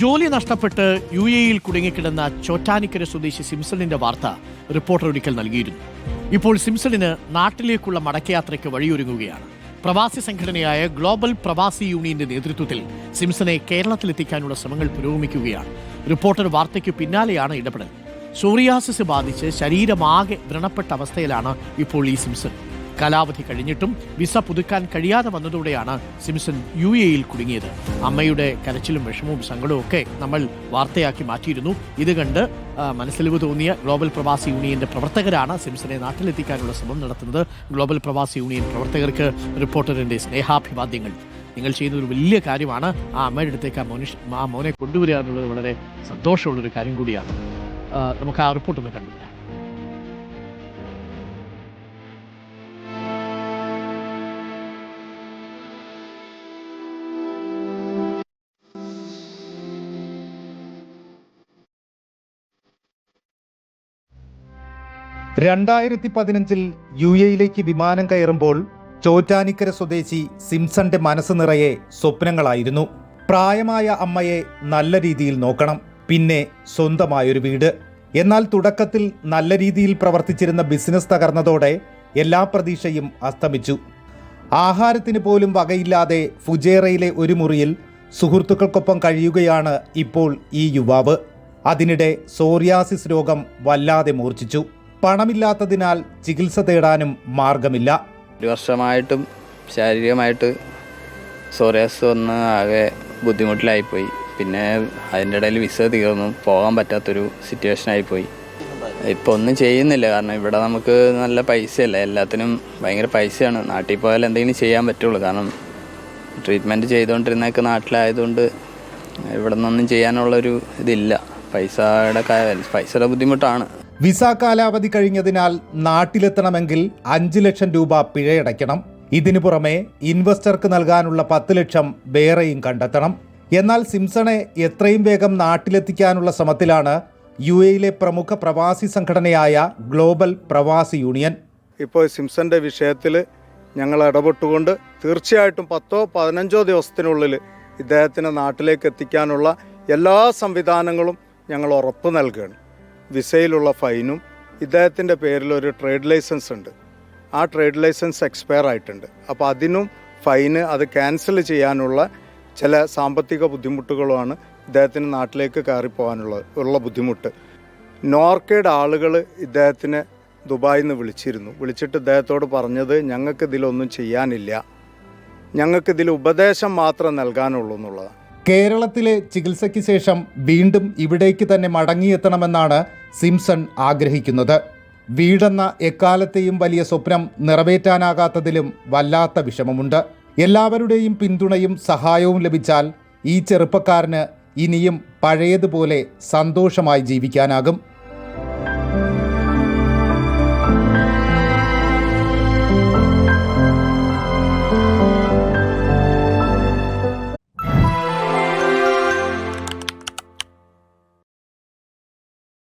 ജോലി നഷ്ടപ്പെട്ട് യു എയിൽ കുടുങ്ങിക്കിടന്ന ചോറ്റാനിക്കര സ്വദേശി സിംസണിന്റെ വാർത്ത റിപ്പോർട്ടർ ഒരിക്കൽ നൽകിയിരുന്നു. ഇപ്പോൾ സിംസണിന് നാട്ടിലേക്കുള്ള മടക്കയാത്രയ്ക്ക് വഴിയൊരുങ്ങുകയാണ്. പ്രവാസി സംഘടനയായ ഗ്ലോബൽ പ്രവാസി യൂണിയന്റെ നേതൃത്വത്തിൽ സിംസനെ കേരളത്തിലെത്തിക്കാനുള്ള ശ്രമങ്ങൾ പുരോഗമിക്കുകയാണ്. റിപ്പോർട്ടർ വാർത്തയ്ക്ക് പിന്നാലെയാണ് ഇടപെടൽ. സോറിയാസിസ് ബാധിച്ച് ശരീരമാകെ വ്രണപ്പെട്ട അവസ്ഥയിലാണ് ഇപ്പോൾ ഈ സിംസൺ. കാലാവധി കഴിഞ്ഞിട്ടും വിസ പുതുക്കാൻ കഴിയാതെ വന്നതോടെയാണ് സിംസൺ യു എയിൽ കുടുങ്ങിയത്. അമ്മയുടെ കരച്ചിലും വിഷമവും സങ്കടവും ഒക്കെ നമ്മൾ വാർത്തയാക്കി മാറ്റിയിരുന്നു. ഇത് കണ്ട് മനസ്സിലിവ് തോന്നിയ ഗ്ലോബൽ പ്രവാസി യൂണിയന്റെ പ്രവർത്തകരാണ് സിംസനെ നാട്ടിലെത്തിക്കാനുള്ള ശ്രമം നടത്തുന്നത്. ഗ്ലോബൽ പ്രവാസി യൂണിയൻ പ്രവർത്തകർക്ക് റിപ്പോർട്ടറിന്റെ സ്നേഹാഭിവാദ്യങ്ങൾ. നിങ്ങൾ ചെയ്യുന്ന ഒരു വലിയ കാര്യമാണ്. ആ അമ്മയുടെ അടുത്തേക്ക് ആ മോനുഷ് ആ മോനെ കൊണ്ടുവരിക എന്നുള്ളത് വളരെ സന്തോഷമുള്ളൊരു കാര്യം കൂടിയാണ്. നമുക്ക് ആ റിപ്പോർട്ടൊന്ന് കണ്ടുവരാം. രണ്ടായിരത്തി പതിനഞ്ചിൽ യു എയിലേക്ക് വിമാനം കയറുമ്പോൾ ചോറ്റാനിക്കര സ്വദേശി സിംസന്റെ മനസ്സ് നിറയെ സ്വപ്നങ്ങളായിരുന്നു. പ്രായമായ അമ്മയെ നല്ല രീതിയിൽ നോക്കണം പിന്നെ സ്വന്തമായൊരു വീട്. എന്നാൽ തുടക്കത്തിൽ നല്ല രീതിയിൽ പ്രവർത്തിച്ചിരുന്ന ബിസിനസ് തകർന്നതോടെ എല്ലാ പ്രതീക്ഷയും അസ്തമിച്ചു. ആഹാരത്തിന് പോലും വകയില്ലാതെ ഫുജേറയിലെ ഒരു മുറിയിൽ സുഹൃത്തുക്കൾക്കൊപ്പം കഴിയുകയാണ് ഇപ്പോൾ ഈ യുവാവ്. അതിനിടെ സോറിയാസിസ് രോഗം വല്ലാതെ മൂർച്ഛിച്ചു. പണമില്ലാത്തതിനാൽ ചികിത്സ തേടാനും മാർഗമില്ല. ഒരു വർഷമായിട്ടും ശാരീരികമായിട്ട് സോറിയാസ് വന്ന് ആകെ ബുദ്ധിമുട്ടിലായിപ്പോയി. പിന്നെ അതിന്റെ ഇടയിൽ വിസ തീർന്നു. പോകാൻ പറ്റാത്തൊരു സിറ്റുവേഷൻ ആയിപ്പോയി. ഇപ്പോൾ ഒന്നും ചെയ്യുന്നില്ല. കാരണം ഇവിടെ നമുക്ക് നല്ല പൈസയല്ല. എല്ലാത്തിനും ഭയങ്കര പൈസയാണ്. നാട്ടിൽ പോയാൽ എന്തെങ്കിലും ചെയ്യാൻ പറ്റുള്ളൂ. കാരണം ട്രീറ്റ്മെന്റ് ചെയ്തുകൊണ്ടിരുന്നൊക്കെ നാട്ടിലായതുകൊണ്ട് ഇവിടെ നിന്നൊന്നും ചെയ്യാനുള്ളൊരു ഇതില്ല. പൈസയുടെ പൈസയുടെ ബുദ്ധിമുട്ടാണ്. വിസ കാലാവധി കഴിഞ്ഞതിനാൽ നാട്ടിലെത്തണമെങ്കിൽ അഞ്ച് ലക്ഷം രൂപ പിഴയടയ്ക്കണം. ഇതിനു പുറമെ ഇൻവെസ്റ്റർക്ക് നൽകാനുള്ള പത്ത് ലക്ഷം വേറെയും കണ്ടെത്തണം. എന്നാൽ സിംസണെ എത്രയും വേഗം നാട്ടിലെത്തിക്കാനുള്ള ശ്രമത്തിലാണ് യു എയിലെ പ്രമുഖ പ്രവാസി സംഘടനയായ ഗ്ലോബൽ പ്രവാസി യൂണിയൻ. ഇപ്പോൾ സിംസന്റെ വിഷയത്തിൽ ഞങ്ങൾ ഇടപെട്ടുകൊണ്ട് തീർച്ചയായിട്ടും പത്തോ പതിനഞ്ചോ ദിവസത്തിനുള്ളിൽ ഇദ്ദേഹത്തിനെ നാട്ടിലേക്ക് എത്തിക്കാനുള്ള എല്ലാ സംവിധാനങ്ങളും ഞങ്ങൾ ഉറപ്പ് നൽകുകയാണ്. വിസയിലുള്ള ഫൈനും ഇദ്ദേഹത്തിന്റെ പേരിൽ ഒരു ട്രേഡ് ലൈസൻസ് ഉണ്ട്. ആ ട്രേഡ് ലൈസൻസ് എക്സ്പയർ ആയിട്ടുണ്ട്. അപ്പോൾ അതിനും ഫൈന് അത് ക്യാൻസൽ ചെയ്യാനുള്ള ചില സാമ്പത്തിക ബുദ്ധിമുട്ടുകളുമാണ് ഇദ്ദേഹത്തിന് നാട്ടിലേക്ക് കയറിപ്പോകാനുള്ള ഉള്ള ബുദ്ധിമുട്ട്. നോർക്കയുടെ ആളുകൾ ഇദ്ദേഹത്തിന് ദുബായിൽ നിന്ന് വിളിച്ചിരുന്നു. വിളിച്ചിട്ട് ഇദ്ദേഹത്തോട് പറഞ്ഞത് ഞങ്ങൾക്ക് ഇതിലൊന്നും ചെയ്യാനില്ല. ഞങ്ങൾക്കിതിൽ ഉപദേശം മാത്രം നൽകാനുള്ളൂ എന്നുള്ളതാണ്. കേരളത്തിലെ ചികിത്സയ്ക്ക് ശേഷം വീണ്ടും ഇവിടേക്ക് തന്നെ മടങ്ങിയെത്തണമെന്നാണ് സിംസൺ ആഗ്രഹിക്കുന്നത്. വീടെന്ന എക്കാലത്തെയും വലിയ സ്വപ്നം നിറവേറ്റാനാകാത്തതിലും വല്ലാത്ത വിഷമമുണ്ട്. എല്ലാവരുടെയും പിന്തുണയും സഹായവും ലഭിച്ചാൽ ഈ ചെറുപ്പക്കാരന് ഇനിയും പഴയതുപോലെ സന്തോഷമായി ജീവിക്കാനാകും.